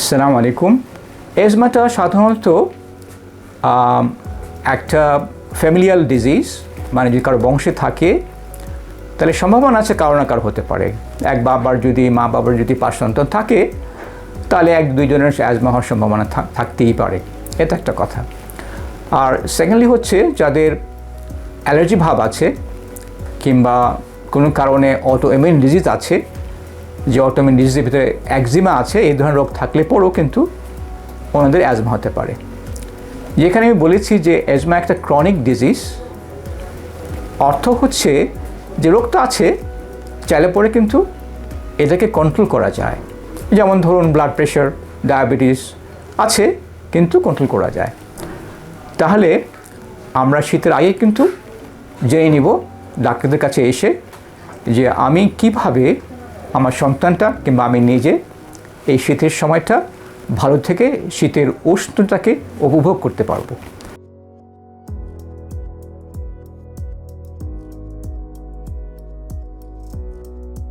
আসসালামু আলাইকুম এজমাটা সাধারণত একটা ফ্যামিলিয়াল ডিজিজ মানে যদি কারও বংশে থাকে, তাহলে সম্ভাবনা আছে কারও না কারও হতে পারে। এক বাবার যদি, মা বাবার যদি পাঁচ সন্তান থাকে, তাহলে এক দুইজনের অ্যাজমা হওয়ার সম্ভাবনা থাকতেই পারে। এটা একটা কথা। আর সেকেন্ডলি হচ্ছে, যাদের অ্যালার্জি ভাব আছে, কিংবা কোনো কারণে অটো ইমিউন ডিজিজ আছে যে অটোমিন ডিজিজের ভিতরে একজিমা আছে, এই ধরনের রোগ থাকলে পরেও কিন্তু ওনাদের অ্যাজমা হতে পারে। যেখানে আমি বলেছি যে অ্যাজমা একটা ক্রনিক ডিজিজ অর্থ হচ্ছে যে রোগটা আছে, চাইলে পরে কিন্তু এটাকে কন্ট্রোল করা যায়। যেমন ধরুন ব্লাড প্রেশার ডায়াবেটিস আছে, কিন্তু কন্ট্রোল করা যায়। তাহলে আমরা শীতের আগে কিন্তু জেনে নিব ডাক্তারদের কাছে এসে যে আমি কীভাবে আমার সন্তানটা কিংবা আমি নিজে এই শীতের সময়টা ভালো থেকে শীতের উষ্ণতাকে উপভোগ করতে পারব।